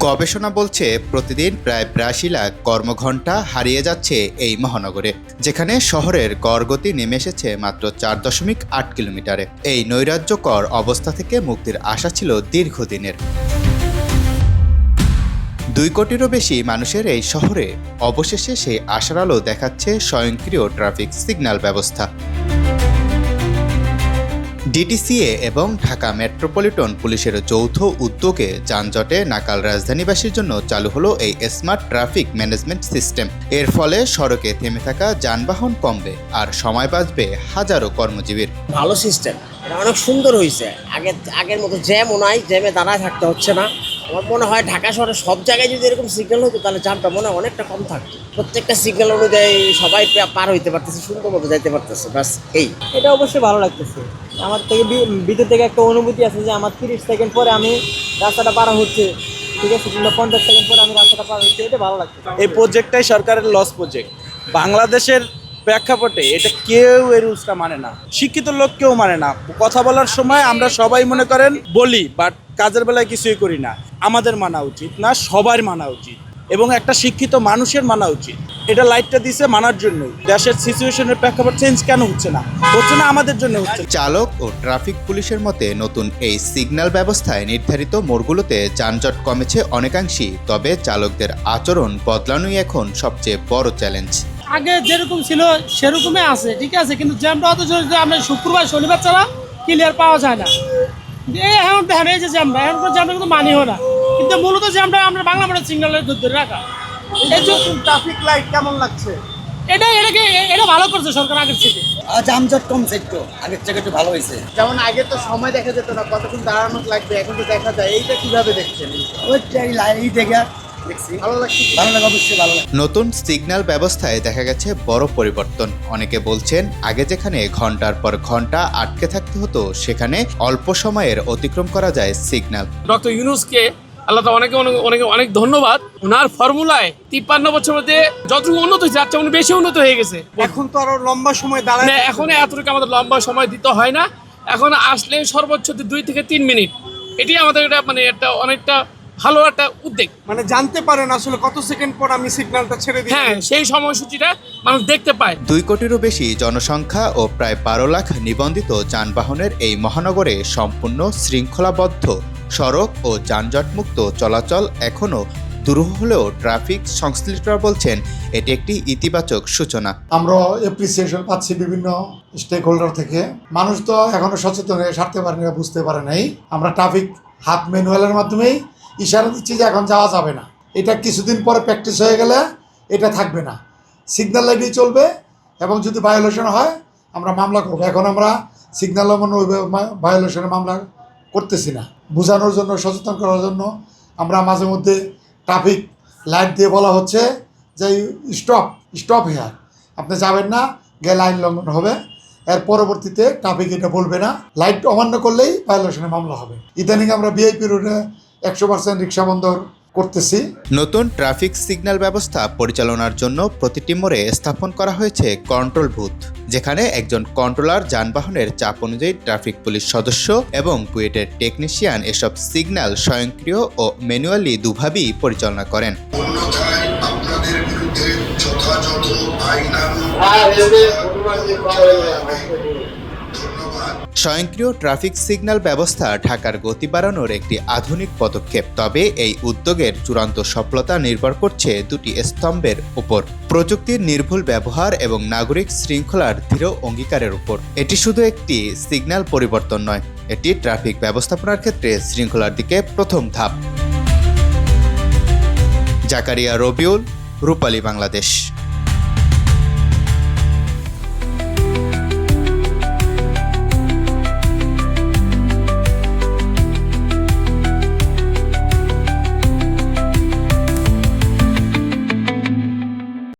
গবেষণা বলছে প্রতিদিন প্রায় বিরাশি লাখ কর্মঘণ্টা হারিয়ে যাচ্ছে এই মহানগরে, যেখানে শহরের গড় গতি নেমে এসেছে মাত্র চার দশমিক আট কিলোমিটারে। এই নৈরাজ্যকর অবস্থা থেকে মুক্তির আশা ছিল দীর্ঘদিনের। দুই কোটিরও বেশি মানুষের এই শহরে অবশেষে সেই আশার আলো দেখাচ্ছে স্বয়ংক্রিয় ট্রাফিক সিগন্যাল ব্যবস্থা। ডিটিসিএ এবং ঢাকা মেট্রোপলিটন পুলিশের যৌথ উদ্যোগে যানজটে নাকাল রাজধানীবাসীর জন্য চালু হলো এই স্মার্ট ট্রাফিক ম্যানেজমেন্ট সিস্টেম এর ফলে সড়কে থেমে থাকা যানবাহন কমবে আর সময় বাঁচবে হাজারো কর্মজীবীর। ভালো সিস্টেম এটা অনেক সুন্দর হয়েছে আগে আগের মতো জ্যামও নাই জ্যামে দাঁড়ায় থাকতে হচ্ছে না। আমার মনে হয় ঢাকা শহরে সব জায়গায় যদি এরকম সিগন্যাল হতো তাহলে জ্যামটা মনে হয় অনেকটা কম থাকতো। প্রত্যেকটা সিগন্যাল অনুযায়ী সবাই পার হইতে পারতেছে সুন্দর মতো যাইতে পারতেছে ব্যাস এই। এটা অবশ্যই ভালো লাগতেছে। আমার থেকে ভিতর থেকে একটা অনুভূতি আছে যে আমার তিরিশ সেকেন্ড পরে আমি রাস্তাটা পার হচ্ছে। ঠিক আছে, কিংবা পঞ্চাশ সেকেন্ড পরে আমি রাস্তাটা পার হচ্ছে, এটা ভালো লাগছে। এই প্রজেক্টটাই সরকারের লস প্রজেক্ট বাংলাদেশের প্রেক্ষাপটে এটা কেউ এই রুলসটা মানে না। শিক্ষিত লোক কেউ মানে না। কথা বলার সময় আমরা সবাই মনে করেন বলি বাট কাজের বেলায় কিছুই করি না। আমাদের মানা উচিত না, সবার মানা উচিত। এবং একটা শিক্ষিত মানুষের মানা উচিত। এটা লাইটটা দিছে মানার জন্য দেশের সিচুয়েশনের প্রেক্ষাপট চেঞ্জ কেন হচ্ছে না? হচ্ছে না আমাদের জন্য হচ্ছে। চালক ও ট্রাফিক পুলিশের মতে নতুন এই সিগন্যাল ব্যবস্থায় নির্ধারিত মোড়গুলোতে যানজট কমেছে অনেকাংশেই তবে চালকদের আচরণ বদলানোই এখন সবচেয়ে বড় চ্যালেঞ্জ আগে যেরকম ছিল সেরকমই আছে ঠিক আছে? কিন্তু জ্যামটা অত আমরা শুক্রবার শনিবার ছাড়া ক্লিয়ার পাওয়া যায় না। এই এখন দেখেন এই যে জ্যামটা এখন জ্যামটা কিন্তু মানিও না। কিন্তু মূলত যে আমরা আমরা বাংলা মোটর সিগন্যালের ধরে রাখা। ট্রাফিক লাইট কেমন লাগছে? এটা এটাকে এটা ভালো করছে সরকার আগের থেকে। যানজট কমছে একটু। আগের থেকে একটু ভালো হয়েছে। যেমন আগে তো সময় দেখা যেত না কতক্ষণ দাঁড়ানো লাগবে এখন তো দেখা যায় এইটা কীভাবে দেখছেন? ওইটাই লাইন দেখে দেখছি। ভালো লাগছে ভালো লাগে অবশ্যই ভালো লাগে। নতুন সিগন্যাল ব্যবস্থায় দেখা গেছে বড় পরিবর্তন। অনেকে বলছেন আগে যেখানে ঘণ্টার পর ঘণ্টা আটকে থাকতে হতো সেখানে অল্প সময়ের অতিক্রম করা যায় সিগন্যাল ডক্টর ইউনুসকে আল্লাহ তাআলা অনেকে অনেক অনেক অনেক ধন্যবাদ। ওনার ফর্মুলায় তিপ্পান্ন বছর মধ্যে যতটুকু উন্নত হয়েছে তার চেয়ে উনি বেশি উন্নত হয়ে গেছে। এখন তো আরও লম্বা সময় দাঁড়ায় মানে এখন এতটুকু আমাদের লম্বা সময় দিতে হয় না। এখন আসলে সর্বোচ্চ দুই থেকে তিন মিনিট। এটি আমাদের এটা মানে একটা অনেকটা ভালো একটা উদ্যোগ। মানে জানতে পারেন আসলে কত সেকেন্ড পর আমি সিগন্যালটা ছেড়ে দিই হ্যাঁ সেই সময়সূচিটা মানুষ দেখতে পায়। দুই কোটিরও বেশি জনসংখ্যা ও প্রায় বারো লাখ নিবন্ধিত যানবাহনের এই মহানগরে সম্পূর্ণ শৃঙ্খলাবদ্ধ। সড়ক ও যানজটমুক্ত চলাচল এখনও দুরূহ হলেও ট্রাফিক সংশ্লিষ্টরা বলছেন এটি একটি ইতিবাচক সূচনা। আমরা এপ্রিসিয়েশন পাচ্ছি বিভিন্ন স্টেক হোল্ডার থেকে। মানুষ তো এখনও সচেতন হয়ে সারতে পারেনি বা বুঝতে পারে নাই। আমরা ট্রাফিক হাত ম্যানুয়ালের মাধ্যমেই ইশারা দিচ্ছি যে এখন যাওয়া যাবে না। এটা কিছুদিন পরে প্র্যাকটিস হয়ে গেলে এটা থাকবে না। সিগন্যাল লাইটেই চলবে এবং যদি ভায়োলেশন হয়, আমরা মামলা করব। এখন আমরা সিগন্যাল ভায়োলেশনের মামলা করতেছি না। বোঝানোর জন্য, সচেতন করার জন্য আমরা মাঝে মধ্যে ট্রাফিক লাইট দিয়ে বলা হচ্ছে যে স্টপ স্টপ হেয়ার আপনি যাবেন না গেলে লাইন লঙ্ঘন হবে। এর পরবর্তীতে ট্রাফিক এটা বলবে না। লাইট অমান্য করলেই ভায়োলেশনে মামলা হবে। ইদানিং আমরা বিআইপি রোডে একশো পার্সেন্ট রিক্সা বন্দর করতেছি। নতুন ট্রাফিক সিগন্যাল ব্যবস্থা পরিচালনার জন্য প্রতিটি মোড়ে স্থাপন করা হয়েছে কন্ট্রোল বুথ যেখানে একজন কন্ট্রোলার যানবাহনের চাপ অনুযায়ী ট্রাফিক পুলিশ সদস্য এবং বুয়েটের টেকনিশিয়ান এসব সিগন্যাল স্বয়ংক্রিয় ও ম্যানুয়ালি দুভাবেই পরিচালনা করেন। আপনাদের স্বয়ংক্রিয় ট্রাফিক সিগন্যাল ব্যবস্থা ঢাকার গতি বাড়ানোর একটি আধুনিক পদক্ষেপ, তবে এই উদ্যোগের চূড়ান্ত সফলতা নির্ভর করছে দুটি স্তম্ভের উপর। প্রযুক্তির নির্ভুল ব্যবহার এবং নাগরিক শৃঙ্খলার দৃঢ় অঙ্গীকারের উপর। এটি শুধু একটি সিগন্যাল পরিবর্তন নয়, এটি ট্রাফিক ব্যবস্থাপনার ক্ষেত্রে শৃঙ্খলার দিকে প্রথম ধাপ। জাকারিয়া রবিউল, রূপালী বাংলাদেশ।